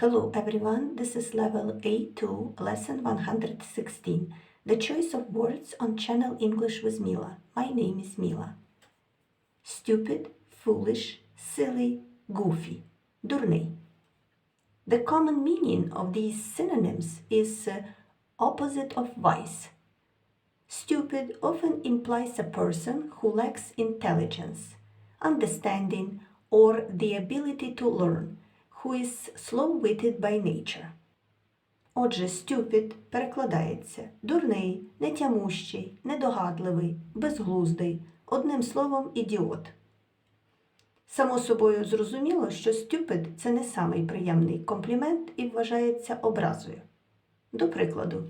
Hello everyone, this is level A2, lesson 116. The choice of words on channel English with Mila. My name is Mila. Stupid, foolish, silly, goofy. Дурний. The common meaning of these synonyms is uh, opposite of wise. Stupid often implies a person who lacks intelligence, understanding, or the ability to learn, who is slow-witted by nature. Отже, stupid перекладається дурний, нетямущий, недогадливий, безглуздий, одним словом, ідіот. Само собою зрозуміло, що stupid – це не самий приємний комплімент і вважається образою. До прикладу,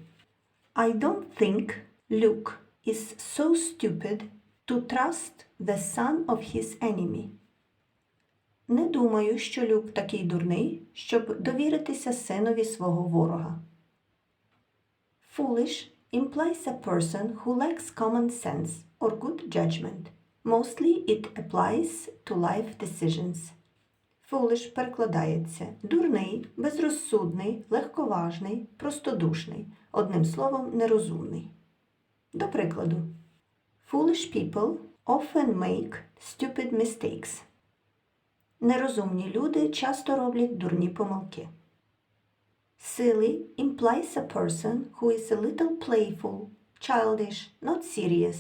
I don't think Luke is so stupid to trust the son of his enemy. Не думаю, що Люк такий дурний, щоб довіритися синові свого ворога. Foolish implies a person who lacks common sense or good judgment. Mostly it applies to life decisions. Foolish перекладається дурний, безрозсудний, легковажний, простодушний, одним словом, нерозумний. До прикладу, Foolish people often make stupid mistakes. Нерозумні люди часто роблять дурні помилки. Silly implies a person who is a little playful, childish, not serious.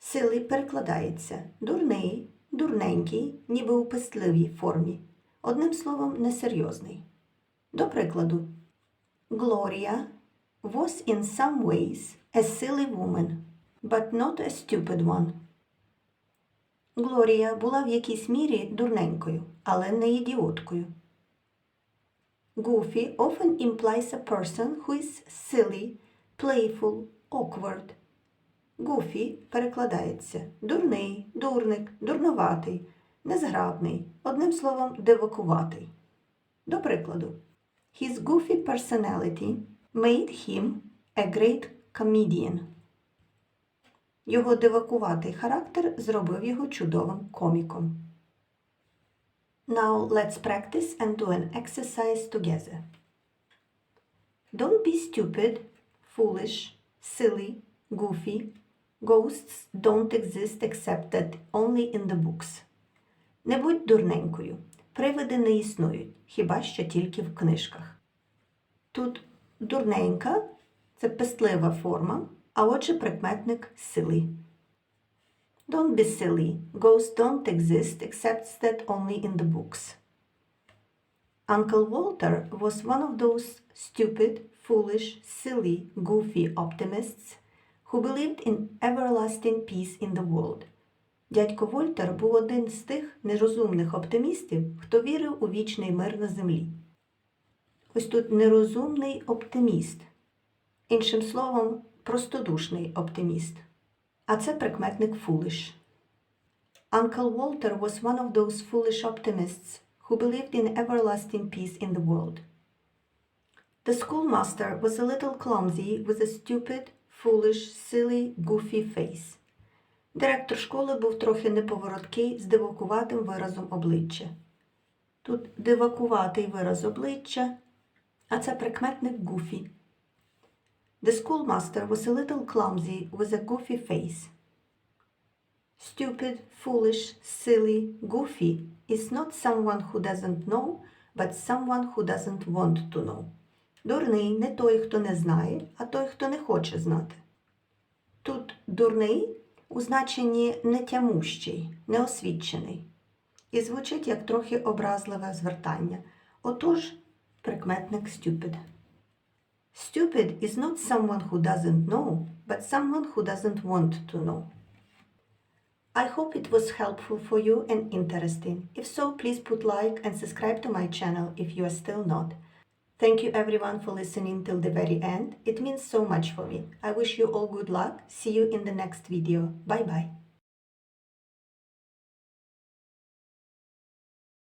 Silly перекладається дурний, дурненький, ніби у пестливій формі. Одним словом, несерйозний. До прикладу, Gloria was in some ways a silly woman, but not a stupid one. Глорія була в якійсь мірі дурненькою, але не ідіоткою. Goofy often implies a person who is silly, playful, awkward. Goofy перекладається дурний, дурник, дурноватий, незграбний, одним словом, дивакуватий. До прикладу, his goofy personality made him a great comedian. Його дивакуватий характер зробив його чудовим коміком. Now let's practice and do an exercise together. Don't be stupid, foolish, silly, goofy. Ghosts don't exist except that only in the books. Не будь дурненькою. Привиди не існують, хіба що тільки в книжках. Тут дурненька це пестлива форма, а отже прикметник silly. Don't be silly. Ghosts don't exist except that only in the books. Uncle Walter was one of those stupid, foolish, silly, goofy optimists who believed in everlasting peace in the world. Дядько Вольтер був один з тих нерозумних оптимістів, хто вірив у вічний мир на землі. Ось тут нерозумний оптиміст. Іншим словом, простодушний оптиміст. А це прикметник foolish. Uncle Walter was one of those foolish optimists who believed in everlasting peace in the world. The schoolmaster was a little clumsy with a stupid, foolish, silly, goofy face. Директор школи був трохи неповороткий з дивакуватим виразом обличчя. Тут дивакуватий вираз обличчя, а це прикметник goofy. The schoolmaster was a little clumsy with a goofy face. Stupid, foolish, silly, goofy is not someone who doesn't know, but someone who doesn't want to know. Дурний не той, хто не знає, а той, хто не хоче знати. Тут дурний у значенні нетямущий, неосвічений. І звучить як трохи образливе звертання. Отож, прикметник stupid. Stupid is not someone who doesn't know, but someone who doesn't want to know. I hope it was helpful for you and interesting. If so, please put like and subscribe to my channel if you are still not. Thank you everyone for listening till the very end. It means so much for me. I wish you all good luck. See you in the next video. Bye bye.